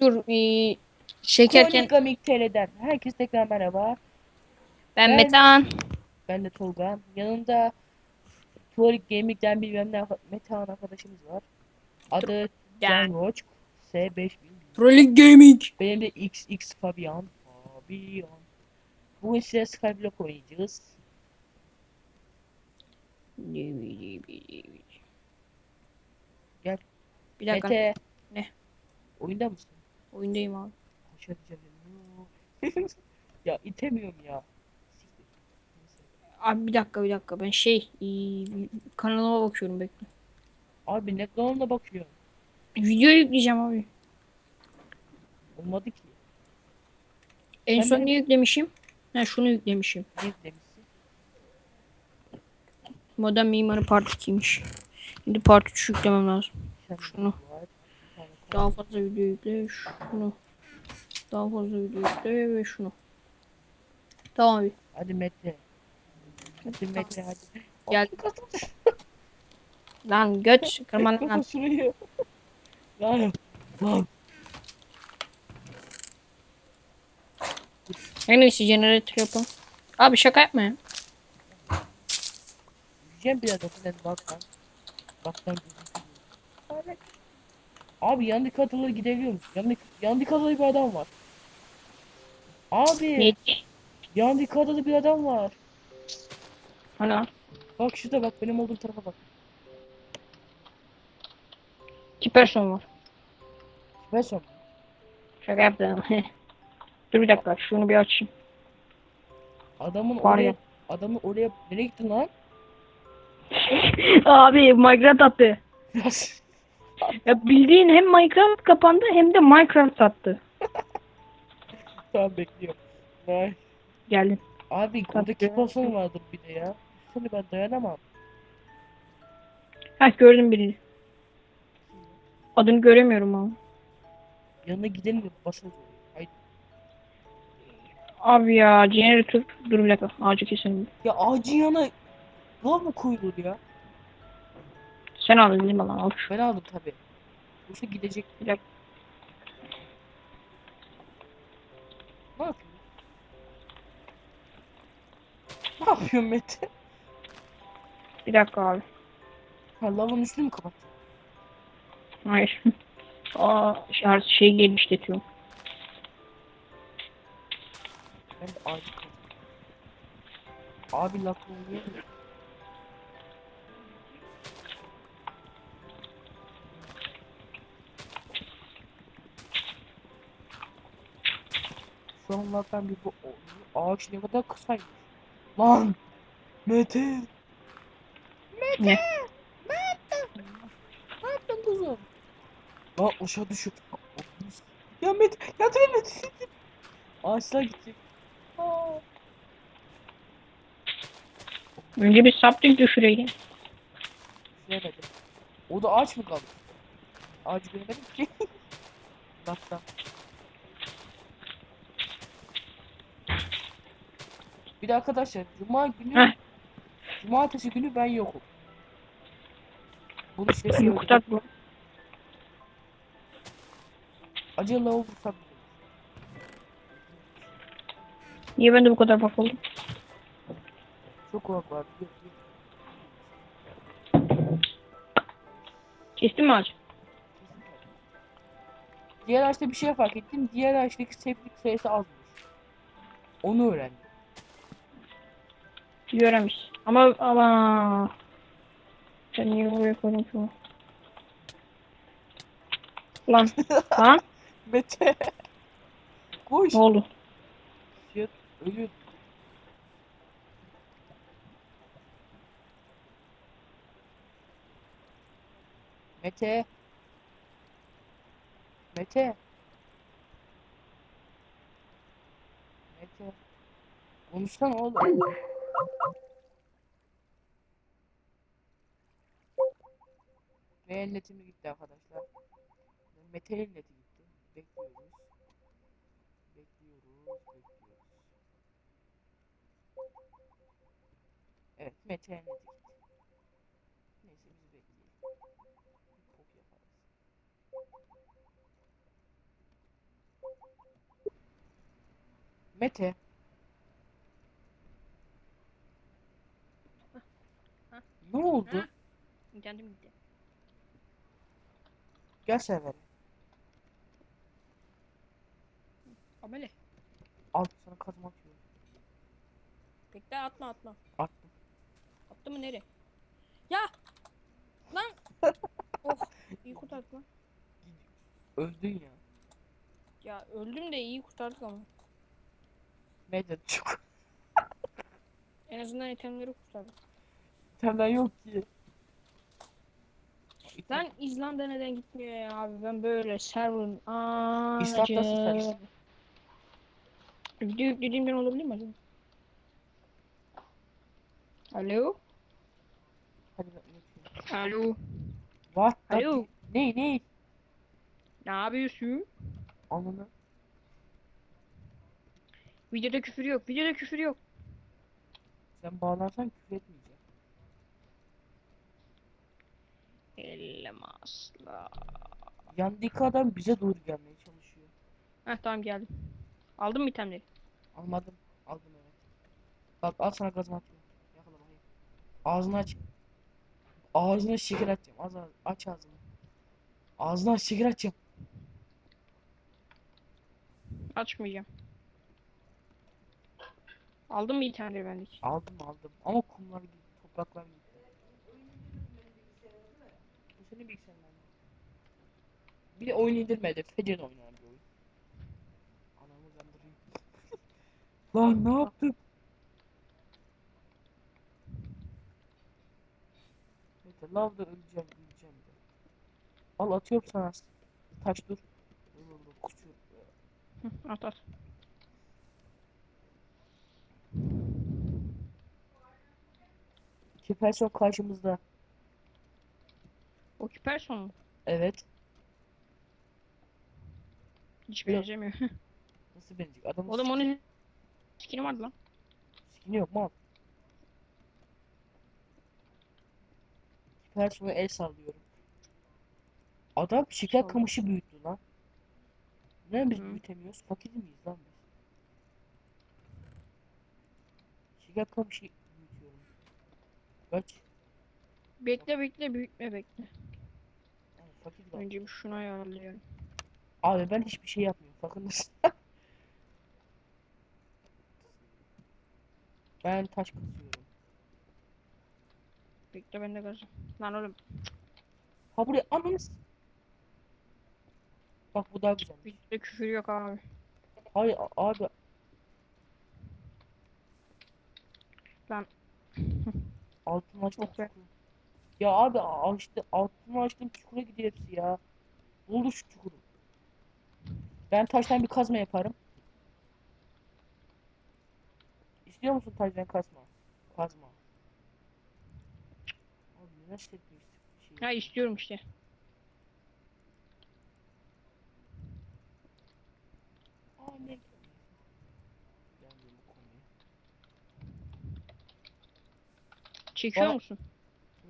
Dur. ee, çekerken Komik TL'den. Herkes tekrar merhaba. ben ben- Metehan. Ben de Tolga. Yanımda Tuvarik Gaming'den bilmem ne Metehan arkadaşımız var. Adı Can Roach. S5000. Trolley Gaming. Benim de XX Fabian. Fabian. Bugün size Skyblock oynayacağız. Gel. Bir dakika. Mete. Ne? Oyunda mısın? Oyundayım abi. Düşeceğim. ya itemiyorum ya. Abi bir dakika bir dakika. Ben şey ee, kanalıma bakıyorum bekle. Abi ne kanalına bakıyorsun? Video yükleyeceğim abi. Olmadı ki. En Sen son benim- ne yüklemişim? Ha şunu yüklemişim. Ne demişsin? Modern Mimarı Part 2'ymiş. Şimdi Part 3 yüklemem lazım. Sen Şunu. var. Bir tane kanal. Daha fazla video yükle. Şunu. Daha fazla video yükle ve şunu. Tamam abi. Hadi Mete. Hadi Mete hadi. Gel. Lan göt. Kırman lan. Sürüyor. Lan. Lan. En iyisi generator yapalım. Abi şaka yapma ya. Yiyeceğim biraz da sen bak lan. Bak lan. Abi yandık adalara gidebiliyor musun? Yandık, yandık adalı bir adam var. Abi. Ne? Yandık adalı bir adam var. Hala. Bak şurada bak benim olduğum tarafa bak. İki person var. Ben son. Şaka yaptım. Dur bir dakika. Şunu bir açayım. Adamın Var oraya ya. adamın oraya nereye gittin lan? Abi Minecraft attı. Ya bildiğin hem Minecraft kapandı hem de Minecraft sattı. tamam bekliyorum. Vay. Geldim. Abi burada Tabii. kiposun vardır bir de ya. Seni ben dayanamam. Ha gördüm birini. Adını göremiyorum ama. Yanına gidelim de basarız. Haydi. Abi ya generator dur bir dakika ağacı keselim. Ya ağacın yanına lav mı koyulur ya? Sen aldın değil mi lan al. Ben aldım tabi. Yoksa gidecek. Bir dakika. Ne yapıyorsun? Ne yapıyorsun Mete? Bir dakika abi. Ha lavın üstünü mü kapat? Hayır. Aa şey, şey genişletiyorum. Ben de ağacı kapat. Abi lafı? Şu an zaten bir bu ağaç ne kadar kısaymış. Lan! Mete! Mete! Ne? Mete! Ne yaptın kuzum? Lan aşağı düşüp. Ya Mete! Yardım et Mete! Ağaçlar gidecek. Aa. Önce bir sapling düşüreyim. Göremedim. O da ağaç mı kaldı? Ağacı göremedim ki. Laftan. Bir de arkadaşlar Cuma günü. Cumartesi günü ben yokum. Bunu size Yukarıda söyleyeyim. bu. Acılı olursam Niye ben de bu kadar bak oldum? çok kork var. Yok, yok. Kestin mi ağacı? Diğer ağaçta bir şey fark ettim. Diğer ağaçtaki seplik sayısı azmış. Onu öğrendim. Göremiş. Ama ama sen niye buraya koydun şunu? Lan. Lan Mete. Koş. ne oldu? Shit. Ölüyor. Mete. Mete. Mete. Konuşsana oğlum. Meğer netimi gitti arkadaşlar. Mete'nin neti gitti. Bekliyoruz. Bekliyoruz. Bekliyoruz. Evet Mete'nin neti gitti. Neyse biz bekleyelim. Pop yaparız. Mete. Ne oldu? Ha? İnternetim gitti. Gel Server'e. Amele. Al sana kazma atıyorum. Bekle atma atma. Attım. Attı mı nereye? Ya! Lan! oh! iyi kurtardık lan. Öldün ya. Ya öldüm de iyi kurtardık ama. Mete çok. En azından itemleri kurtardık. Temel yok ki. Lan İzlanda neden gitmiyor ya abi? Ben böyle server'ın İslam'dasın sen. ağacı. Video yüklediğimden olabilir mi acaba? Alo? Hadi ben. Alo? What? the- Alo? Ne ne? Ne yapıyorsun? Ananı. Videoda küfür yok. Videoda küfür yok. Sen bağlarsan küfür etmeyeceğim. Elmasla. Yandaki adam bize doğru gelmeye çalışıyor. Heh tamam geldim. Aldın mı itemleri? Almadım. Aldım evet. Bak al sana gazma atıyorum. Yakala bakayım. Ağzını aç. Ağzına şeker atacağım. Az az aç ağzını. Aç şeker atacağım. Açmayacağım. Aldın mı itemleri bendeki? Aldım aldım. Ama kumlar gitti. Topraklar gitti. Senin bilgisayarın mı? Bir de oyun indirmedi. Fecen oynayan bir oyun. Anamı kandırayım. Lan ne yaptın? Neyse lavda öleceğim öleceğim de. Al atıyorum sana. Taş dur. Dur dur dur. Kusuyor. Hı, at at. İki person karşımızda. O person mu? Evet. Hiç Yok. benzemiyor. Nasıl benecek? Adamın Oğlum onun skin'i vardı lan. Skin'i yok mal. Persona el sallıyorum. Adam şeker Salla. kamışı büyüttü lan. Neden biz Hı. büyütemiyoruz? Fakir miyiz lan biz? Şeker kamışı büyütüyorum. Kaç? Bekle bekle büyütme bekle. Fakir lan. Önce bir şunu ayarlayalım. Abi ben hiçbir şey yapmıyorum. Farkındasın. ben taş kazıyorum. Bekle ben de gazım. Lan oğlum Ha buraya ananız. Bak bu daha güzel. videoda küfür yok abi. Hayır abi. Lan. Altını açtım Oh be. Ya abi açtı altını açtım çukura gidiyor hepsi ya. Buldu şu çukuru. Ben taştan bir kazma yaparım. İstiyor musun taştan kazma? Kazma. Abi neden hissetmiyor şey? Ha istiyorum işte. Konuya. Çekiyor Bana- musun?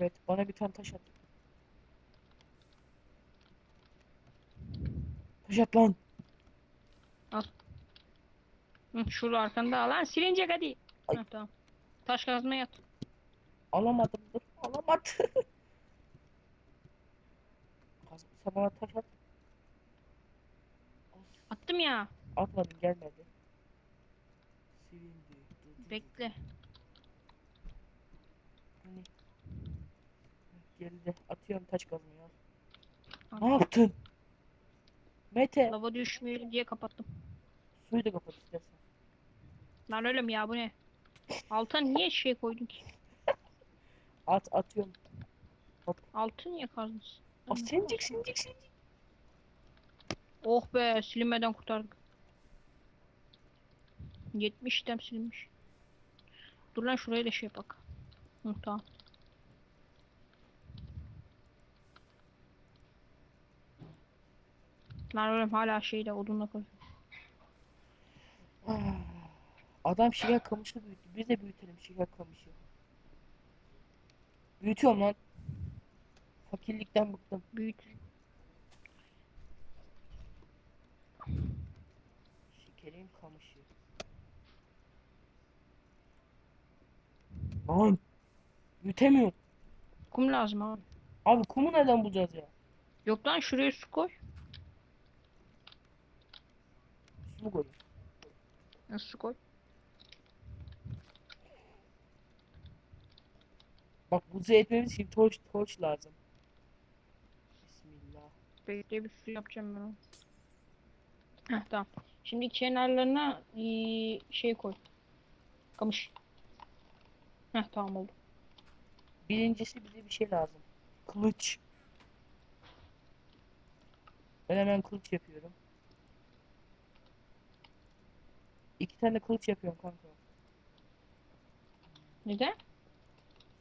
Evet bana bir tane taş at. Taş at lan. Hı, şurada arkanda al lan silinecek hadi. Ay. Tamam. Taş kazmaya at. Alamadım dur. Alamadım. Kaz- Sen bana taş at. Attım ya. Atmadın gelmedi. Silindi. Dur, dur, Bekle. dur. Heh, Geldi. Atıyorum taş. Al. Ne yaptın? Mete. Lava düşmüyor diye kapattım. Suyu da kapat istersen. Lan öyle mi ya bu ne? Alta niye şey koydun ki? At atıyorum. Altı niye kazdınız? Aa, sincik sincik sincik. Oh be silinmeden kurtardık. 70 item silinmiş. Dur lan şuraya da şey bak. Hı, tamam. Lan oğlum hala şeyle odunla koy. Ah. Adam şeker kamışı büyüttü. Biz de büyütelim şeker kamışı. Büyütüyorum lan. Fakirlikten bıktım. Büyüt. Şekerim kamışı. Lan. Büyütemiyorum. Kum lazım abi. Abi kumu nereden bulacağız ya? Yok lan şuraya su koy. Mu koyayım? Nasıl koy? Bak buzu etmemiz için torç torç lazım. Bismillah. Bekle bir su yapacağım ben onu. Heh tamam. Şimdi kenarlarına eee, şey koy. Kamış. Heh tamam oldu. Birincisi bize bir şey lazım. Kılıç. Ben hemen kılıç yapıyorum. İki tane kılıç yapıyorum kanka. Neden?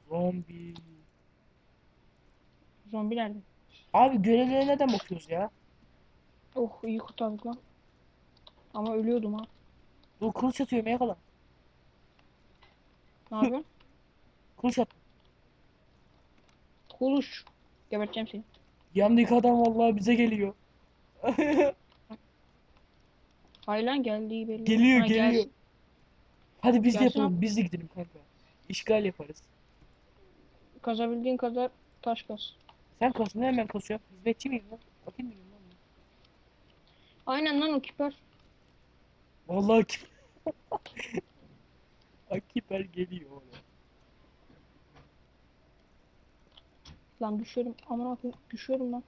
Zombi. Zombiler mi? Abi görevlere neden bakıyoruz ya? Oh iyi kurtardık lan. Ama ölüyordum ha. Dur kılıç atıyorum yakala. Ne yapıyorsun? Kılıç at. Konuş. Geberteceğim seni. Yandaki adam vallahi bize geliyor. Hayır lan geldiği belli. Geliyor, Ha, geliyor. gelsin. Hadi biz de Gelsin yapalım. Biz de gidelim kanka. İşgal yaparız. Kazabildiğin kadar taş kaz. Sen kasın hemen kasıyorsun. Hizmetçi miyim lan? Bakayım mıyım lan? Aynen lan o kiper. Vallahi kim? Akiper geliyor oğlum. Lan düşüyorum. Aman akım düşüyorum lan.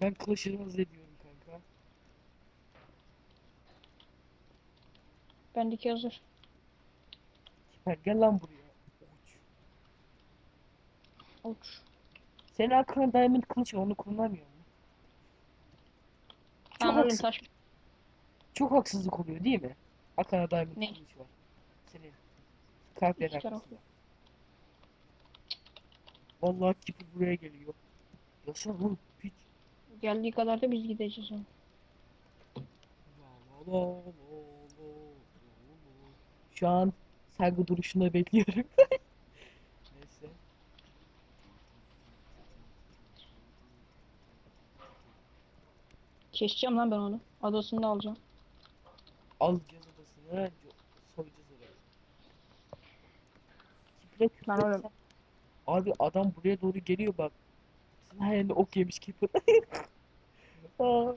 Ben kılıçını hızlı ediyorum kanka. Bendeki hazır. Kiper gel lan buraya. Uç. Senin aklına diamond kılıç var onu kullanamıyor mu? Çok, haks- taş. çok haksızlık oluyor değil mi? Aklına diamond Ne? kılıç var. Senin. Kalplerin İki taraflı. Vallahi Kiper buraya geliyor. Yaşa vur piç. Geldiği kadar da biz gideceğiz la la la la. Şu an saygı duruşunda bekliyorum. Neyse. Keseceğim lan ben onu. Adasını da alacağım. Alacağız odasını, soyacağız orayı. Kipre öyle- küfretsen- Abi adam buraya doğru geliyor bak. Sen her yerine ok yemiş. Aa.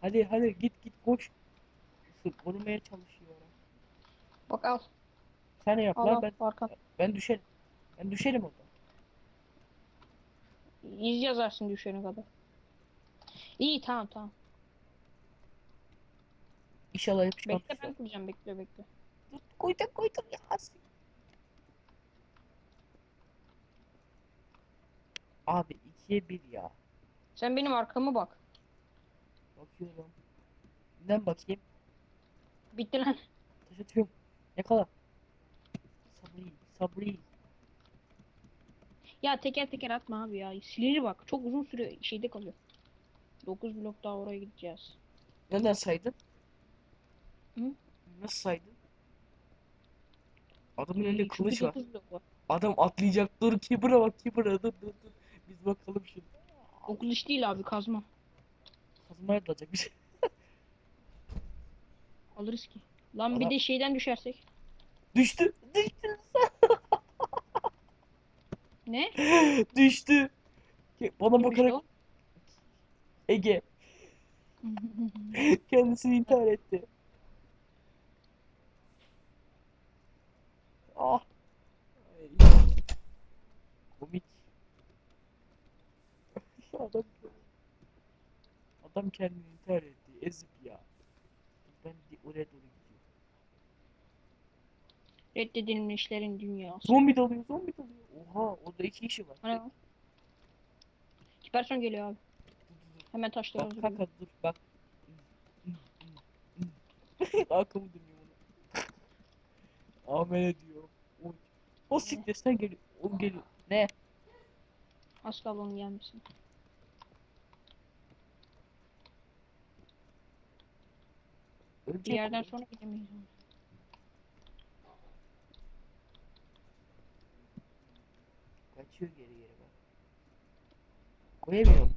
Hadi hadi git git koş. Vurmaya çalışıyor. Bak al. Sen yap Al lan ben arkan. ben düşerim. Ben düşerim orada. İz yazarsın düşene kadar. İyi tamam tamam. İnşallah yapışkan Bekle ben kılacağım bekle bekle. Koydum koydum ya. Abi ikiye bir ya. Sen benim arkama bak. Bakıyorum. Neden bakayım? Bitti lan. Taş atıyorum. Yakala. Sabri, sabri. Ya teker teker atma abi ya. Silinir bak. Çok uzun süre şeyde kalıyor. 9 blok daha oraya gideceğiz. Neden saydın? Hı? Nasıl saydın? Adamın elinde kılıç var. 9 blok var. Adam atlayacak. Dur Keeper'a bak Keeper'a dur dur dur. Biz bakalım şimdi. 9 iş değil abi kazma. Kazmaya dalacak bir şey. Alırız ki. Lan bir Adam- de şeyden düşersek. Düştü. Düştü. Ne? Düştü. Bana Kimmiş bakarak? Ege kendisini intihar etti. Ah. Komik. Adam Adam kendini intihar etti. Ezip de oraya doğru gidiyorum. Reddedilmişlerin dünyası. Zombi dalıyor, zombi dalıyor. Oha, orada iki kişi var. O lan? Hiperson geliyor abi. Hemen taşları Bak kanka dur bak. Arkamı dönüyor ona. Amele diyor. Oy. O siktir sen geliyor. O geliyor. Ne? Az kaldı onun Bir yerden sonra gidemeyiz. ama. Kaçıyor geri geri bak. Koyamıyor mu?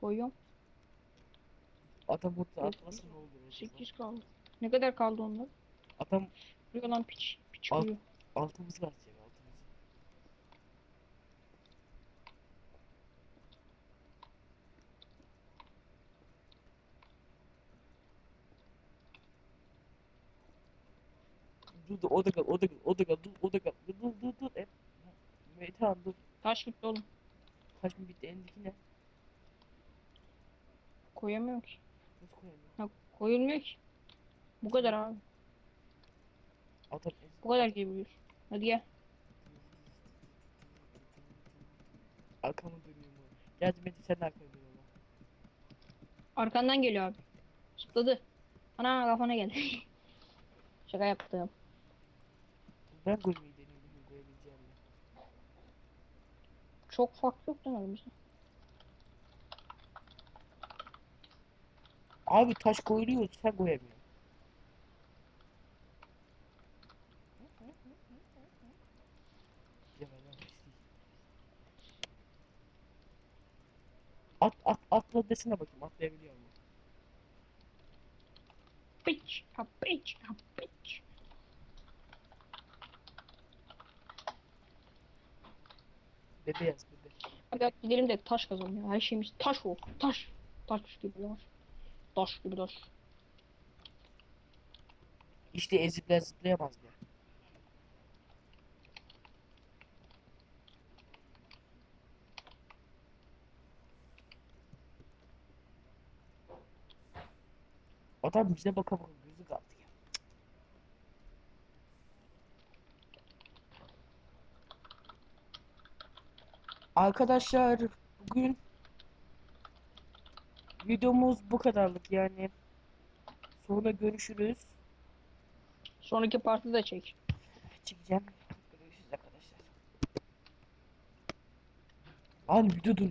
Koyuyorum. Adam orada Evet. atlasın ne acaba? 8 kaldı. Ne kadar kaldı onlar? Adam Vuruyor lan piç. Piç Al. vuruyor. altımızı atacak altımızı. Dur dur o da kal o da kal o da kal dur o da kal dur dur dur dur hep Metehan dur Taş gitti oğlum. kaç mı bitti elindeki ne Koyamıyorum ki. nasıl koyamıyorum Ha, koyulmuyor ki. Bu kadar abi. ezik Bu kadar geliyor. Hadi gel. arkamı dönüyorum geldi Mete sen de arkana dön oğlum Arkandan geliyor abi. Zıpladı. Ana kafana geldi. Şaka yaptım. Ben koymayı deneyim bugün koyabileceğim mi Çok fark yok lan aramızda. abi taş koyuluyor sen koyamıyorsun. At at atla desene bakayım atlayabiliyor mu? Piç. Ha piç. Ha piç. Bebe yaz bebe. Hadi gidelim de taş kazalım ya. Her şeyimiz taş o. Taş. Taş gibi var. Taş gibi taş. İşte ezikler zıplayamaz mı? Adam bize baka baka gözü kaldı ya. Arkadaşlar bugün videomuz bu kadarlık yani. Sonra görüşürüz. Sonraki partide de çek. Çekeceğim. Görüşürüz arkadaşlar. Lan video dur.